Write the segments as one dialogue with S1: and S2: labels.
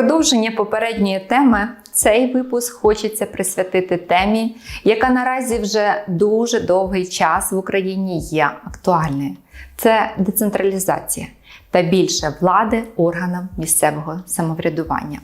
S1: продовження попередньої теми цей випуск хочеться присвятити темі, яка наразі вже дуже довгий час в Україні є актуальною. Це децентралізація та більше влади органам місцевого самоврядування.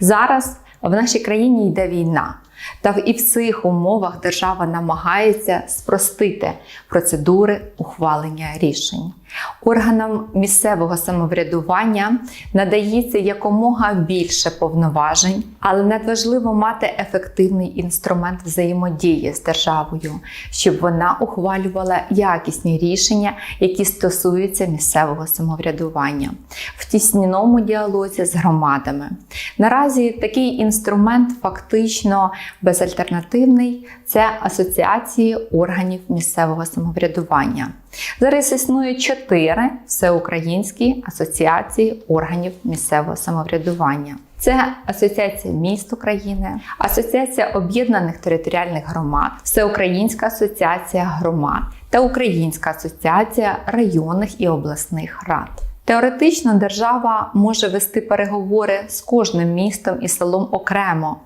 S1: Зараз в нашій країні йде війна. Та і в цих умовах держава намагається спростити процедури ухвалення рішень. Органам місцевого самоврядування надається якомога більше повноважень, але надважливо мати ефективний інструмент взаємодії з державою, щоб вона ухвалювала якісні рішення, які стосуються місцевого самоврядування в тісніному діалозі з громадами. Наразі такий інструмент фактично безальтернативний це асоціації органів місцевого самоврядування. Зараз існує чотири всеукраїнські асоціації органів місцевого самоврядування. Це Асоціація міст України, Асоціація об'єднаних територіальних громад, Всеукраїнська асоціація громад та Українська асоціація районних і обласних рад. Теоретично держава може вести переговори з кожним містом і селом окремо,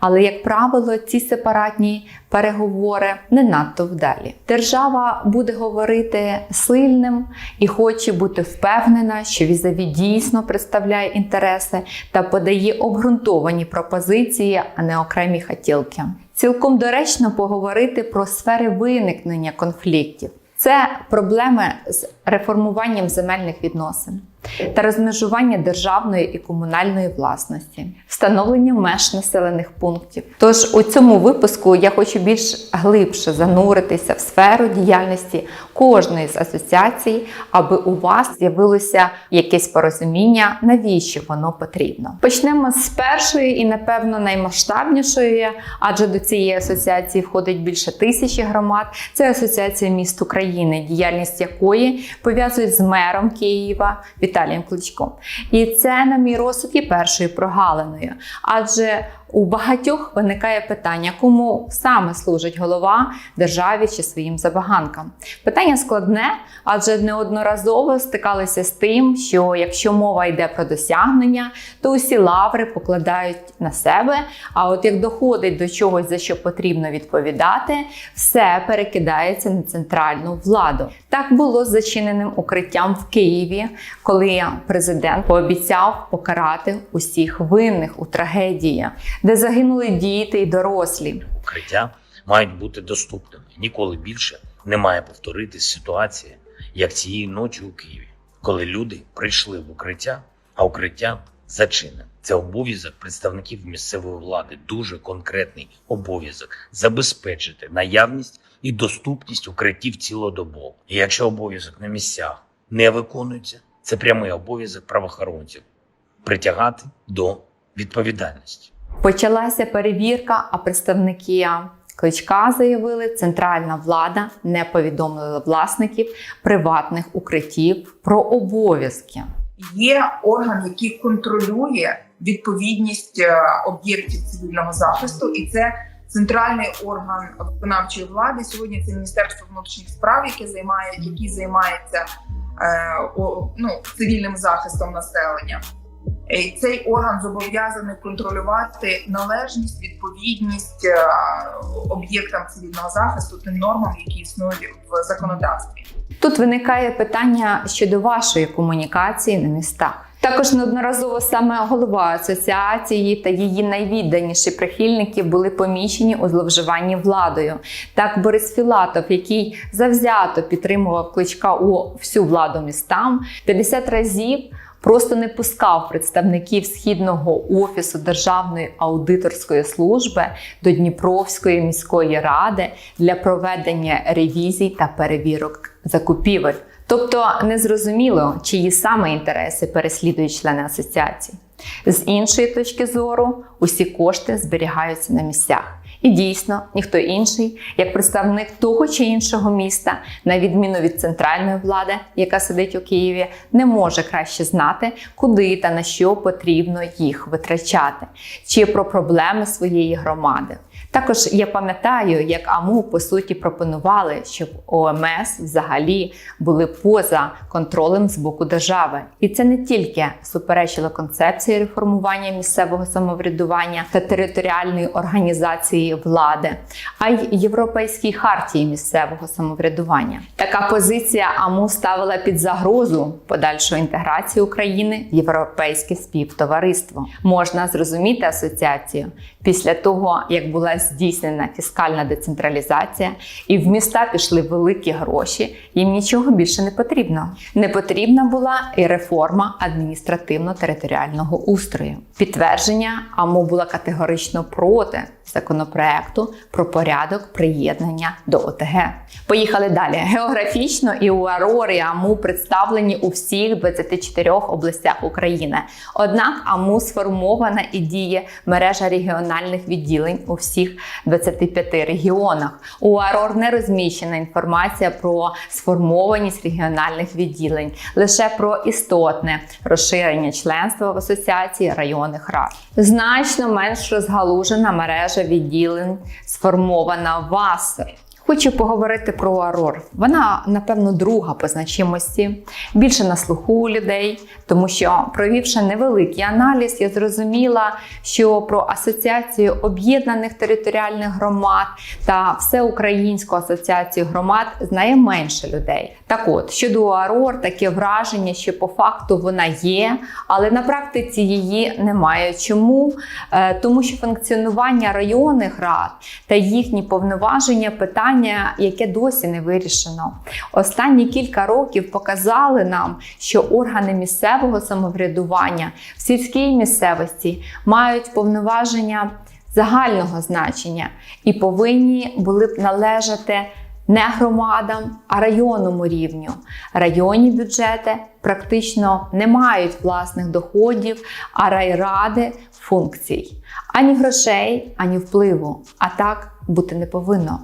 S1: але, як правило, ці сепаратні переговори не надто вдалі. Держава буде говорити сильним і хоче бути впевнена, що візаві дійсно представляє інтереси та подає обґрунтовані пропозиції, а не окремі хотілки. Цілком доречно поговорити про сфери виникнення конфліктів. Це проблеми з реформуванням земельних відносин та розмежування державної і комунальної власності, встановлення меж населених пунктів. Тож у цьому випуску я хочу більш глибше зануритися в сферу діяльності кожної з асоціацій, аби у вас з'явилося якесь порозуміння, навіщо воно потрібно. Почнемо з першої і, напевно, наймасштабнішої, адже до цієї асоціації входить більше тисячі громад. Це асоціація міст України, діяльність якої пов'язують з мером Києва. Віталієм Кличком. І це, на мій розсуд, є першою прогалиною. Адже у багатьох виникає питання, кому саме служить голова державі чи своїм забаганкам. Питання складне, адже неодноразово стикалися з тим, що якщо мова йде про досягнення, то усі лаври покладають на себе. А от як доходить до чогось, за що потрібно відповідати, все перекидається на центральну владу. Так було з зачиненим укриттям в Києві, коли президент пообіцяв покарати усіх винних у трагедії де загинули діти і дорослі.
S2: Укриття мають бути доступними. Ніколи більше не має повторитись ситуація, як цієї ночі у Києві, коли люди прийшли в укриття, а укриття зачинене. Це обов'язок представників місцевої влади, дуже конкретний обов'язок забезпечити наявність і доступність укриттів цілодобово. І якщо обов'язок на місцях не виконується, це прямий обов'язок правоохоронців притягати до відповідальності.
S1: Почалася перевірка, а представники кличка заявили, центральна влада не повідомила власників приватних укриттів про обов'язки.
S3: Є орган, який контролює відповідність е, об'єктів цивільного захисту, і це центральний орган виконавчої влади. Сьогодні це Міністерство внутрішніх справ, яке займає, який займається е, о, ну, цивільним захистом населення. Цей орган зобов'язаний контролювати належність, відповідність е, об'єктам цивільного захисту тим нормам, які існують в законодавстві.
S1: Тут виникає питання щодо вашої комунікації на містах. Також неодноразово саме голова асоціації та її найвідданіші прихильники були помічені у зловживанні владою. Так, Борис Філатов, який завзято підтримував кличка у всю владу містам, 50 разів. Просто не пускав представників східного офісу Державної аудиторської служби до Дніпровської міської ради для проведення ревізій та перевірок закупівель. Тобто незрозуміло, чиї саме інтереси переслідують члени асоціації. З іншої точки зору, усі кошти зберігаються на місцях. І дійсно, ніхто інший, як представник того чи іншого міста, на відміну від центральної влади, яка сидить у Києві, не може краще знати, куди та на що потрібно їх витрачати, чи про проблеми своєї громади. Також я пам'ятаю, як АМУ по суті пропонували, щоб ОМС взагалі були поза контролем з боку держави, і це не тільки суперечило концепції реформування місцевого самоврядування та територіальної організації влади, а й європейській хартії місцевого самоврядування. Така позиція АМУ ставила під загрозу подальшої інтеграції України в європейське співтовариство. Можна зрозуміти асоціацію після того, як була здійснена фіскальна децентралізація, і в міста пішли великі гроші. Їм нічого більше не потрібно. Не потрібна була і реформа адміністративно-територіального устрою. Підтвердження АМУ була категорично проти законопроекту про порядок приєднання до ОТГ. Поїхали далі. Географічно і УАРОР і АМУ представлені у всіх 24 областях України. Однак АМУ сформована і діє мережа регіональних відділень у всіх 25 регіонах. У УАРОР не розміщена інформація про сформованість регіональних відділень, лише про істотне розширення членства в асоціації районних рад. Значно менш розгалужена мережа відділень сформована в АСР. Хочу поговорити про Арор. Вона, напевно, друга по значимості, більше на слуху у людей, тому що, провівши невеликий аналіз, я зрозуміла, що про асоціацію об'єднаних територіальних громад та всеукраїнську асоціацію громад знає менше людей. Так от, щодо Арор, таке враження, що по факту вона є, але на практиці її немає. Чому? Е, Тому що функціонування районних рад та їхні повноваження питання, яке досі не вирішено. Останні кілька років показали нам, що органи місцевого самоврядування в сільській місцевості мають повноваження загального значення і повинні були б належати не громадам, а районному рівню. Районні бюджети практично не мають власних доходів, а райради функцій. Ані грошей, ані впливу. А так бути не повинно.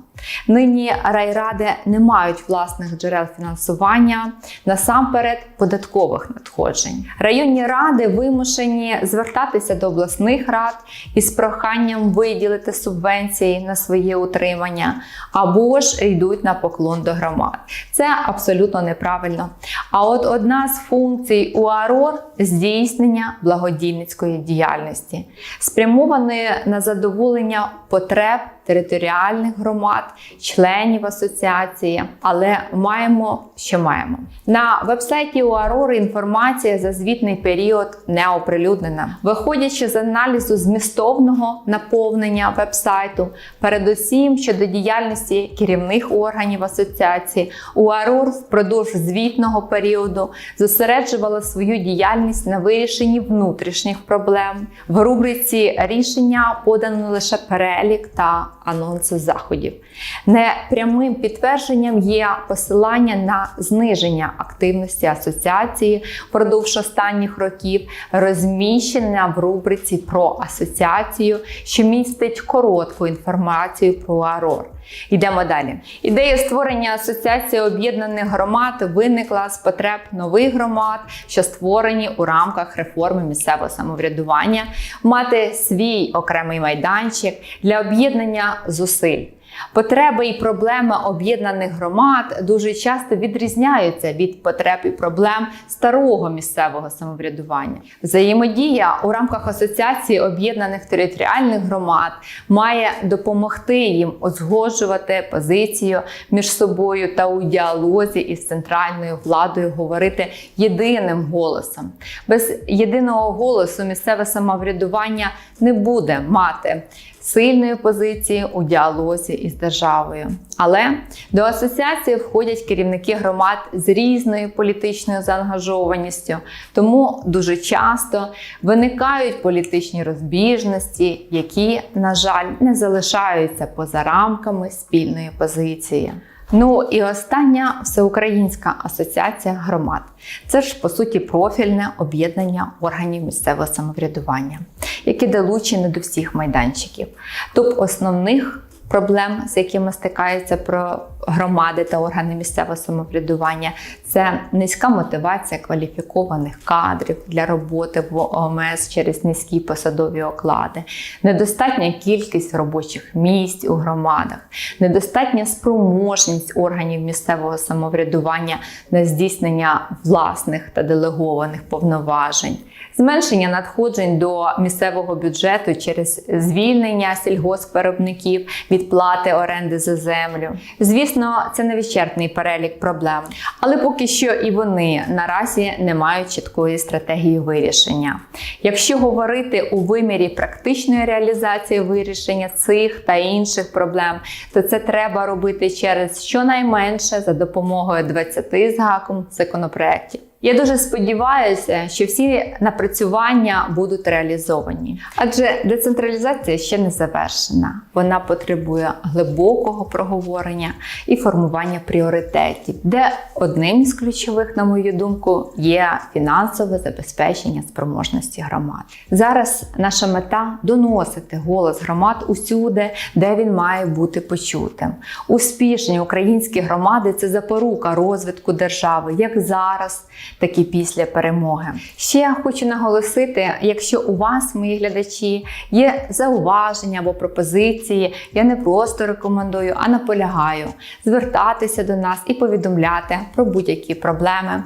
S1: Нині райради не мають власних джерел фінансування, насамперед податкових надходжень. Районні ради вимушені звертатися до обласних рад із проханням виділити субвенції на своє утримання або ж йдуть на поклон до громад. Це абсолютно неправильно. А от одна з функцій УАРОР здійснення благодійницької діяльності, спрямованої на задоволення потреб територіальних громад, членів асоціації, але маємо, що маємо. На вебсайті УАРОР інформація за звітний період не оприлюднена. Виходячи з аналізу змістовного наповнення вебсайту, передусім щодо діяльності керівних органів асоціації, УАРОР впродовж звітного періоду зосереджувала свою діяльність на вирішенні внутрішніх проблем. В рубриці рішення подано лише перелік та анонси заходів. Непрямим підтвердженням є посилання на зниження активності асоціації впродовж останніх років, розміщення в рубриці про асоціацію, що містить коротку інформацію про АРОР. Йдемо далі. Ідея створення асоціації об'єднаних громад виникла з потреб нових громад, що створені у рамках реформи місцевого самоврядування, мати свій окремий майданчик для об'єднання зусиль. Потреби і проблеми об'єднаних громад дуже часто відрізняються від потреб і проблем старого місцевого самоврядування. Взаємодія у рамках асоціації об'єднаних територіальних громад має допомогти їм узгоджувати позицію між собою та у діалозі із центральною владою говорити єдиним голосом. Без єдиного голосу місцеве самоврядування не буде мати сильної позиції у діалозі із державою. Але до асоціації входять керівники громад з різною політичною заангажованістю, тому дуже часто виникають політичні розбіжності, які, на жаль, не залишаються поза рамками спільної позиції. Ну і остання всеукраїнська асоціація громад. Це ж по суті профільне об'єднання органів місцевого самоврядування, які долучені до всіх майданчиків. Топ основних проблем, з якими стикаються про громади та органи місцевого самоврядування, це низька мотивація кваліфікованих кадрів для роботи в ОМС через низькі посадові оклади, недостатня кількість робочих місць у громадах, недостатня спроможність органів місцевого самоврядування на здійснення власних та делегованих повноважень, зменшення надходжень до місцевого бюджету через звільнення сільгоспвиробників від плати оренди за землю. Звісно, це не вичерпний перелік проблем, але поки що і вони наразі не мають чіткої стратегії вирішення. Якщо говорити у вимірі практичної реалізації вирішення цих та інших проблем, то це треба робити через щонайменше за допомогою 20 з гаком законопроєктів. Я дуже сподіваюся, що всі напрацювання будуть реалізовані, адже децентралізація ще не завершена. Вона потребує глибокого проговорення і формування пріоритетів, де одним із ключових, на мою думку, є фінансове забезпечення спроможності громад. Зараз наша мета доносити голос громад усюди, де він має бути почутим. Успішні українські громади це запорука розвитку держави, як зараз так і після перемоги. Ще хочу наголосити: якщо у вас, мої глядачі, є зауваження або пропозиції, я не просто рекомендую, а наполягаю звертатися до нас і повідомляти про будь-які проблеми.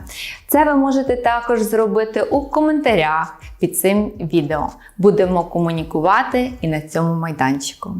S1: Це ви можете також зробити у коментарях під цим відео. Будемо комунікувати і на цьому майданчику.